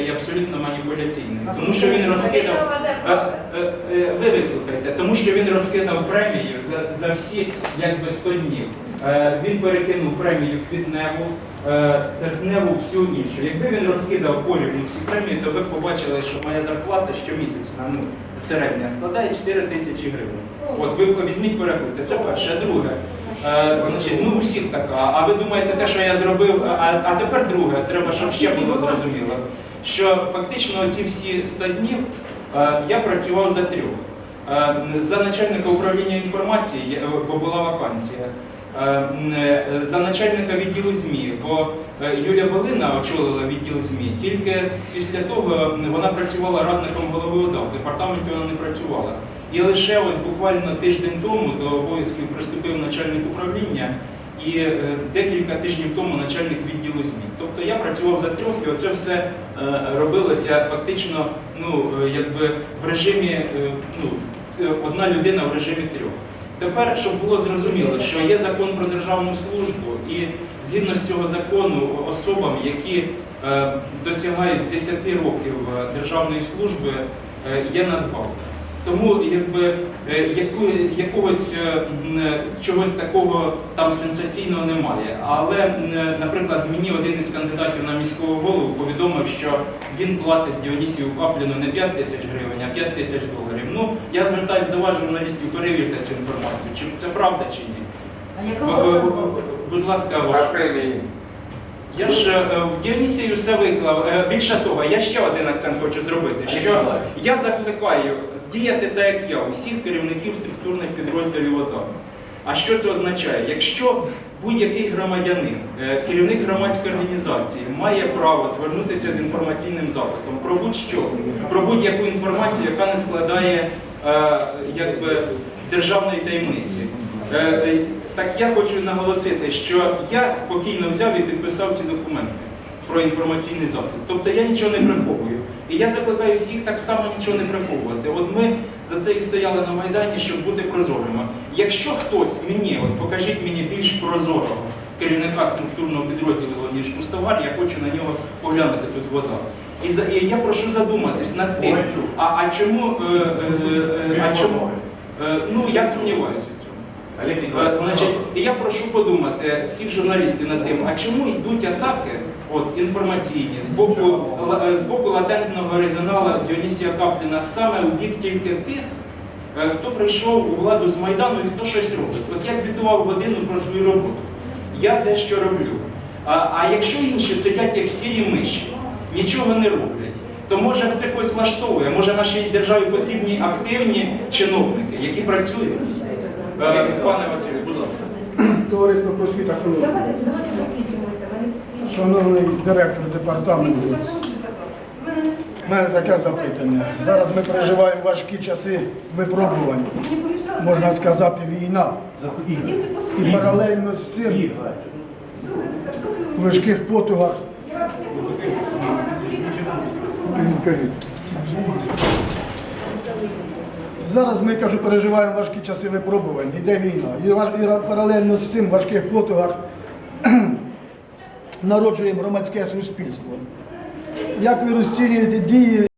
і абсолютно маніпуляційним, тому що він розкидав. Е, е, Ви вислухайте, тому що він розкидав премію за, за всі якби 100 днів. Е, Він перекинув премію квітневу, серпневу, всю іншу. Якби він розкидав порівну всі премії, то ви б побачили, що моя зарплата щомісячна, ну, середня, складає 4 тисячі гривень. От ви візьміть, порахуйте, це перше. Друге, е, значить, ну у всіх така. А ви думаєте, те, що я зробив, а, а тепер друге, треба, щоб ще було зрозуміло, що фактично ці всі 100 днів е, я працював за трьох. Е, За начальника управління інформації, бо була вакансія. Е, За начальника відділу ЗМІ, бо Юлія Балина очолила відділ ЗМІ. Тільки після того вона працювала радником голови ОДА, в департаменті вона не працювала. І лише ось буквально тиждень тому до обов'язків приступив начальник управління і е, декілька тижнів тому начальник відділу ЗМІ. Тобто я працював за трьох, і оце все е, робилося фактично ну, е, якби в режимі ну, одна людина в режимі трьох. Тепер, щоб було зрозуміло, що є закон про державну службу, і згідно з цього закону особам, які досягають 10 років державної служби, є надбавка. Тому якби е, якогось е, е, чогось такого там сенсаційного немає. Але, наприклад, мені один із кандидатів на міського голову повідомив, що він платить Діонісію Капліну не 5 тисяч гривень, а 5 тисяч доларів. Ну, я звертаюся до вас, журналістів, перевірте цю інформацію, чи це правда чи ні. Будь ласка, ваш. Я ж е, в Діонісію все виклав. Е, Більше того, я ще один акцент хочу зробити, що я закликаю діяти так, як я, усіх керівників структурних підрозділів ОДА. А що це означає? Якщо будь-який громадянин, е, керівник громадської організації має право звернутися з інформаційним запитом про будь-що, про будь-яку інформацію, яка не складає е, якби, державної таємниці. Е, е, Так я хочу наголосити, що я спокійно взяв і підписав ці документи про інформаційний запит. Тобто я нічого не приховую. І я закликаю всіх так само нічого не приховувати. От ми за це і стояли на Майдані, щоб бути прозорими. Якщо хтось мені, от покажіть мені більш прозорого керівника структурного підрозділу, ніж Пустовар, я хочу на нього поглянути тут вода. І, за, і я прошу задуматись над тим, а, а чому, е, е, е, а чому, е, ну я сумніваюся. Олег Е, Ніколаєвич, Значить, і я прошу подумати всіх журналістів над тим, а чому йдуть атаки от, інформаційні з боку, з боку латентного регіонала Діонісія Капліна саме у бік тільки тих, е, хто прийшов у владу з Майдану і хто щось робить. От я звітував годину про свою роботу. Я дещо роблю. А, а якщо інші сидять як сірі миші, нічого не роблять, то може це когось влаштовує, може нашій державі потрібні активні чиновники, які працюють. Пане Василю, будь ласка. Товариство просвіта. Шановний директор департаменту, у мене таке запитання. Зараз ми переживаємо важкі часи випробувань, можна сказати, війна. І паралельно з цим в важких потугах. Зараз ми кажу, переживаємо важкі часи випробувань, іде війна. І, і паралельно з цим в важких потугах народжуємо громадське суспільство. Як ви розцінюєте дії